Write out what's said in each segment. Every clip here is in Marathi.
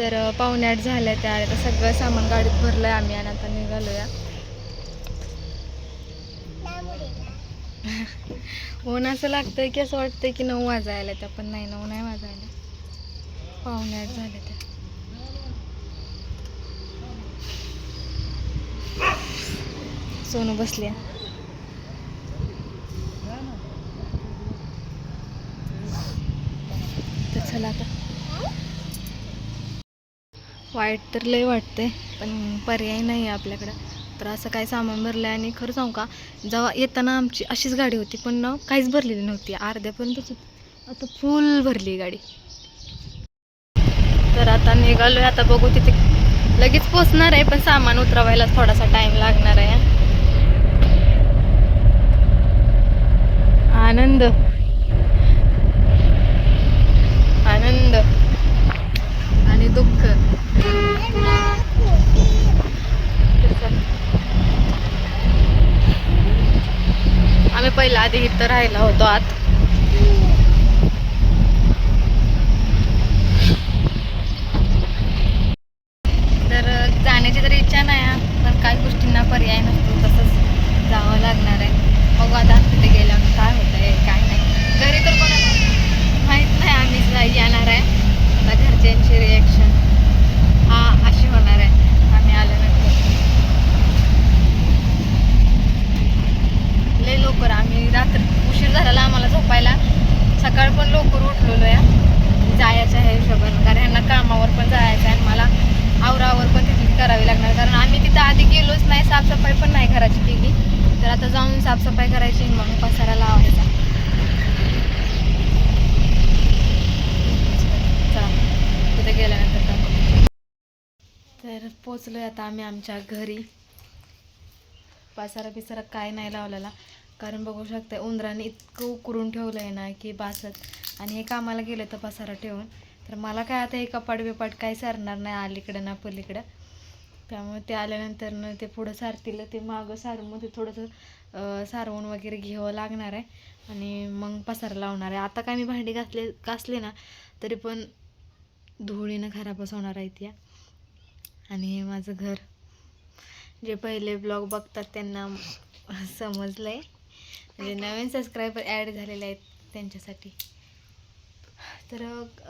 तर पाहुणे आठ झाल्या त्या आता सगळं सामान गाडीत भरलं आहे आम्ही आणि आता निघालोया. ऊन असं लागतंय की असं वाटतंय की नऊ वाजायला त्या पण नाही नऊ नाही वाजायला. पाहुणे आठ झाले त्या. सोनू बसली तर चला आता. वाईट तर लय वाटते पण पर्याय नाही आहे आपल्याकडं. तर असं काय सामान भरलं आहे आणि खरं सांगू का जेव्हा येताना आमची अशीच गाडी होती पण ना काहीच भरलेली नव्हती. अर्ध्यापर्यंतच होती आता फुल भरली गाडी. तर आता निघालोय आता बघू तिथे लगेच पोचणार आहे पण सामान उतरवायला थोडासा टाइम लागणार आहे. आनंद. आनंद. आणि दुःख. आम्ही पहिला आधी इथं राहिला होतो आत तर जाण्याची तर इच्छा नाही आहे, पण काही गोष्टींना पर्याय नसतो तसंच जावं लागणार आहे बघू आता तिथे गेल्यावर काय होतं आहे काय नाही घरी तर कोणाला माहीत नाही आम्ही जा- येणार आहे आता घरच्यांची रिॲक्शन हा अशी होणार आहे आम्ही आल्यानंतर लय लवकर आम्ही रात्री उशीर झालेला आम्हाला झोपायला सकाळ पण लवकर उठलेलो या जायचं आहे हिशोबानं कारण ह्यांना कामावर पण जायचं आहे आणि मला आवरावर पण तिथली करावी लागणार कारण आम्ही तिथं आधी गेलोच नाही साफसफाई पण नाही घराची केली तर आता जाऊन साफसफाई करायची मग पसारा लावायचा. चला तिथे गेल्यानंतर तर पोचलोय आता आम्ही आमच्या घरी. पसारा बिसारा काय नाही लावलेला. कारण बघू शकता उंदराने इतकं उकरून ठेवलं आहे ना की बासत. आणि हे कामाला गेलं तर पसारा ठेवून. तर मला काय आता हे कपाट बिपाट काय सरणार नाही अलीकडं ना पलीकडं. त्यामुळे ते आल्यानंतर न ते पुढं सारतील ते मागं सारून मग ते थोडंसं सारवून वगैरे घ्यावं लागणार आहे. आणि मग पसारा लावणार आहे. आता काय मी भांडी घासले घासले ना तरी पण धुळीनं खराबच होणार आहेत त्या आणि हे माझं घर. जे पहिले ब्लॉग बघतात त्यांना समजलं आहे म्हणजे नवीन सबस्क्रायबर ॲड झालेले आहेत त्यांच्यासाठी. तर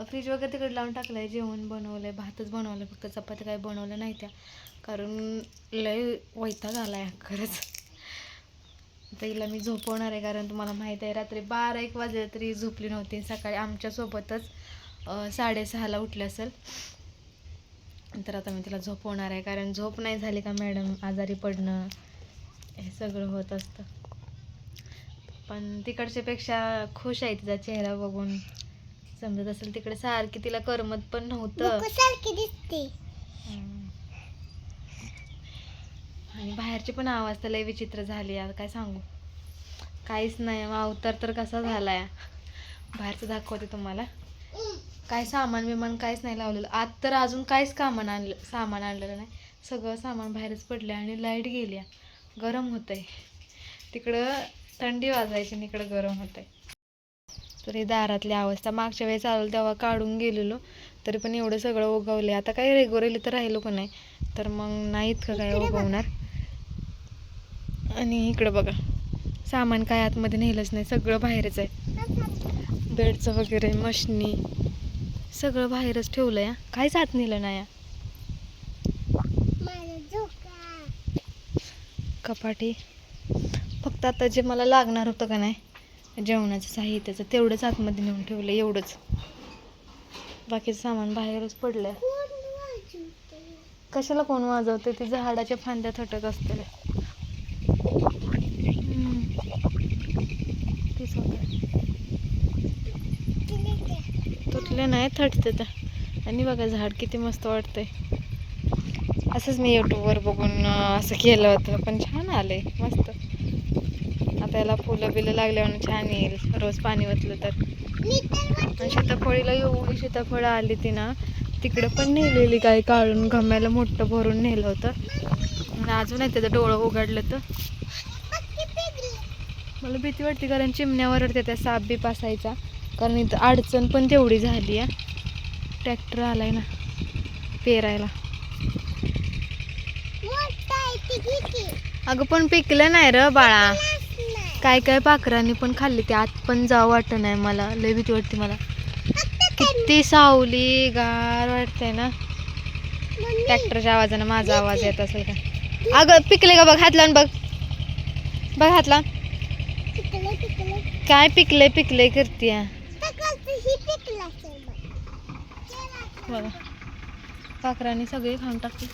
फ्रीज वगैरे तिकडे लावून टाकलं आहे जेवण बनवलं आहे भातच बनवलं फक्त चपाती काही बनवलं नाही त्या. कारण लय वैताग आला आहे खरंच तिला मी झोपवणार आहे कारण तुम्हाला माहीत आहे रात्री बारा एक वाजले तरी झोपली नव्हती. सकाळी आमच्यासोबतच साडेसहाला उठले असेल. तर आता मी तिला झोपवणार आहे कारण झोप नाही झाली का मॅडम? आजारी पडणं हे सगळं होत असतं. पण तिकडच्यापेक्षा खुश आहे तिचा चेहरा बघून. समजत असेल तिकडे सारखी तिला करमत पण नव्हतं. सारखी दिसते. आणि बाहेरचे पण आवाज तर लय विचित्र झाली आता काय सांगू? काहीच नाही. मग अवतार तर कसा झालाय? बाहेरचं दाखवते तुम्हाला. काय सामान बिमान काहीच नाही लावलेलं. आत तर अजून काहीच कामान आणलं सामान आणलेलं नाही. सगळं सामान बाहेरच पडलं आणि लाइट गेल्या गरम होतंय. तिकडं थंडी वाजायची आणि इकडं गरम होतंय. तर ही दारातली अवस्था मागच्या वेळेस आलो तेव्हा काढून गेलेलो. तरी पण एवढं सगळं उगवले आता काही रेगोरेली तर राहिलो पण नाही. तर मग नाही इतकं काय उगवणार आणि इकडं बघा. सामान काय आतमध्ये नेलंच नाही. सगळं बाहेरच आहे. बेडचं वगैरे मशनी सगळं बाहेरच ठेवलं या काहीच आत नेलं नाही कपाटी. फक्त आता जे मला लागणार होतं का नाही जेवणाचं साहित्याचं तेवढंच आतमध्ये नेऊन ठेवलं एवढंच. बाकीचं सामान बाहेरच पडलं कशाला कोण वाजवते ते झाडाच्या फांद्या थटत असतील. तीच ते तुटले नाही थटते तर. आणि बघा झाड किती मस्त वाटतंय असंच मी यूट्यूबवर बघून असं केलं होतं पण छान आलंय मस्त. आता याला फुलं बिलं लागल्यावर छान येईल. रोज पाणी ओतलं तर. सीताफळीला एवढी सीताफळं आली ती ना तिकडं पण नेलेली काय काढून गम्याला मोठं भरून नेलं होतं. अजून आहे त्याचं डोळं उघडलं तर. मला भीती वाटते कारण चिमण्यावर त्या साप बी पासायचा कारण इथं अडचण पण तेवढी झाली आहे. ट्रॅक्टर आलाय ना पेरायला. अगं पण पिकलं नाही र बाळा. काय काय पाखरांनी पण खाल्ली ते आत पण जावं वाटत नाही मला लय भीती वाटते मला. किती सावली गार वाटते ना. ट्रॅक्टरच्या आवाजानं माझा आवाज येत असेल का? अगं पिकले का बघ हात लावून बघ. बघ हात लावून पिकलं पिकलं. काय पिकले पिकले करते ही बघ. पाखरांनी सगळी खाऊन टाकली.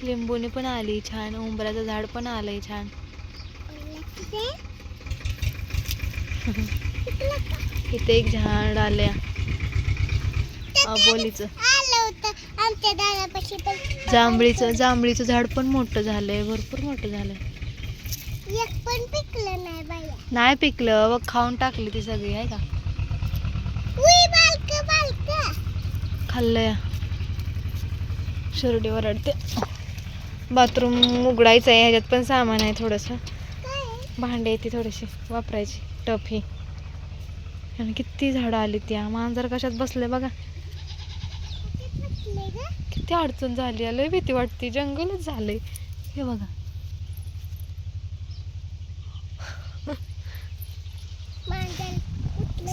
लिंबूनी पण आली छान उंबराचं झाड पण आलंय छान. इथे एक झाड आले अबोलीचं. जांभळीचं जांभळीचं झाड पण मोठं झालंय भरपूर मोठं झालंय. एक पण पिकलं नाही बाया नाही पिकलं व खाऊन टाकली ती सगळी आहे का? खाल्लंय. शिर्डी वरडते बाथरूम उघडायचं आहे ह्याच्यात पण सामान आहे थोडंसं. भांडे येते थोडीशी वापरायची टफ ही. आणि किती झाडं आली त्या मांजर कशात बसले बघा. ते किती अडचण झाली लय भीती वाटते जंगलच झालंय. हे बघा.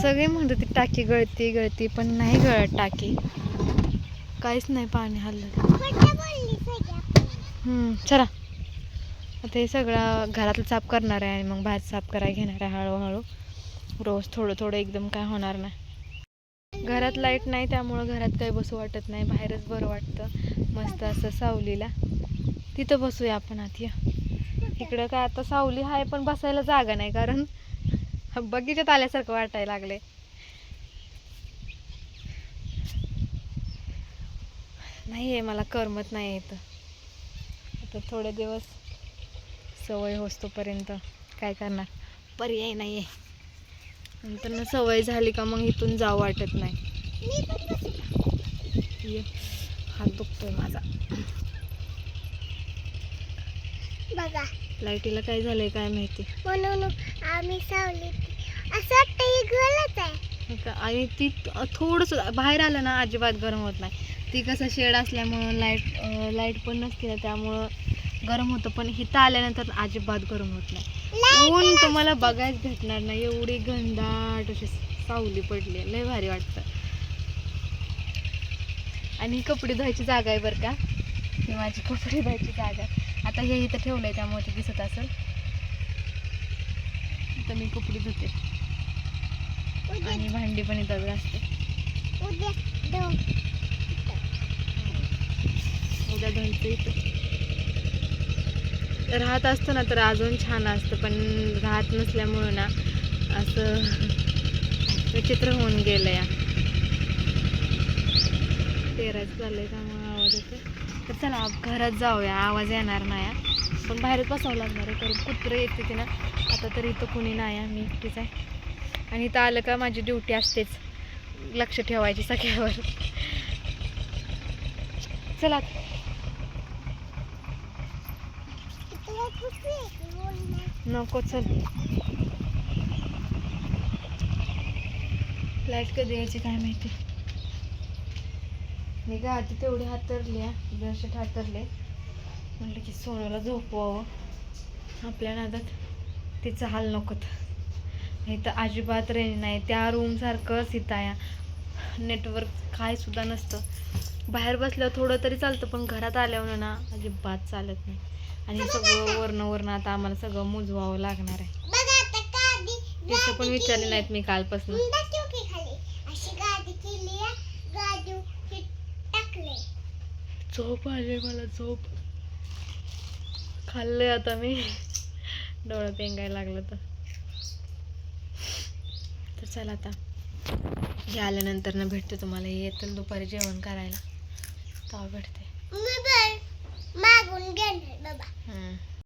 सगळे म्हणतात ती टाकी गळती गळती पण नाही गळत टाकी. काहीच नाही पाणी हल्लं. चला. आता हे सगळं घरातलं साफ करणार आहे आणि मग बाहेर साफ करायला घेणार आहे हळूहळू. रोज थोडं थोडं एकदम काय होणार नाही. घरात लाइट नाही त्यामुळं घरात काही बसू वाटत नाही. बाहेरच बरं वाटतं. मस्त असं सावलीला. तिथं बसूया आपण आत या. इकडं काय आता सावली आहे पण बसायला जागा नाही कारण बगीच्यात आल्यासारखं वाटायला लागले नाही आहे मला करमत नाही येतं आता थोडे दिवस सवय होस्तोपर्यंत. काय करणार? पर्याय नाही आहे नंतर ना सवय झाली का मग इथून जावं वाटत नाही. हात दुखतोय माझा. बघा. लाईटीला काय झालंय काय माहिती? म्हणून आम्ही सावली असं वाटतं ही गलच आहे. का- आणि ती थोडंसं बाहेर आलं ना अजिबात गरम होत नाही. ती कसं शेड असल्यामुळं लाइट लाइट पण नसते ना त्यामुळं गरम होतं पण इथं आल्यानंतर अजिबात गरम होत नाही. ऊन तुम्हाला बघायच भेटणार नाही. एवढी घनदाट अशी सावली पडली. लय भारी वाटतं. आणि कपडे धुवायची जागा आहे बरं का? ही माझी कपडे धुवायची जागा आहे. आता हे इथं ठेवलंय त्यामुळे ते दिसत असेल. आता मी कपडे धुते. आणि भांडी पण इथं घासते दो उद्या धुवायचं इथं. राहत असतं ना तर अजून छान असतं. पण राहत नसल्यामुळं ना असं विचित्र होऊन गेलं या तेराच झालंय त्यामुळे आवाज येतो तर चला घरात जाऊया. आवाज येणार नाही. हा. पण बाहेरच बसावं लागणार आहे. कारण कुत्रे येते ते ना. आता तर इथं कुणी नाही आहे. मी एकटीच आहे. आणि इथं आलं का माझी ड्युटी असतेच. लक्ष ठेवायची सगळ्यावर. चला तुला खुशी आहे की बोलणार नको चल. लाइट कधी यायची काय माहिती? मी का आधी तेवढी हातरली ब्रशेट हातरले. म्हटलं की सोनूला झोपवावं. आपल्या नादात तिचं हाल नकोत. तर अजिबात रेंज नाही. त्या रूमसारखंच इथं या नेटवर्क काय सुद्धा नसतं. बाहेर बसल्यावर थोडं तरी चालतं पण घरात आल्यावर ना अजिबात चालत नाही. आणि सगळं वरनं वरनं आता आम्हाला सगळं मुजवावं लागणार आहे. तिथं पण विचारले नाहीत मी कालपासून. झोप आली मला झोप. खाल्लंय आता मी. डोळं पेंगायला लागलं तर. तर चला आता. हे आल्यानंतर ना भेटते तुम्हाला. हे येतं दुपारी जेवण करायला. तेव्हा भेटते. मागून घेणार बाबा.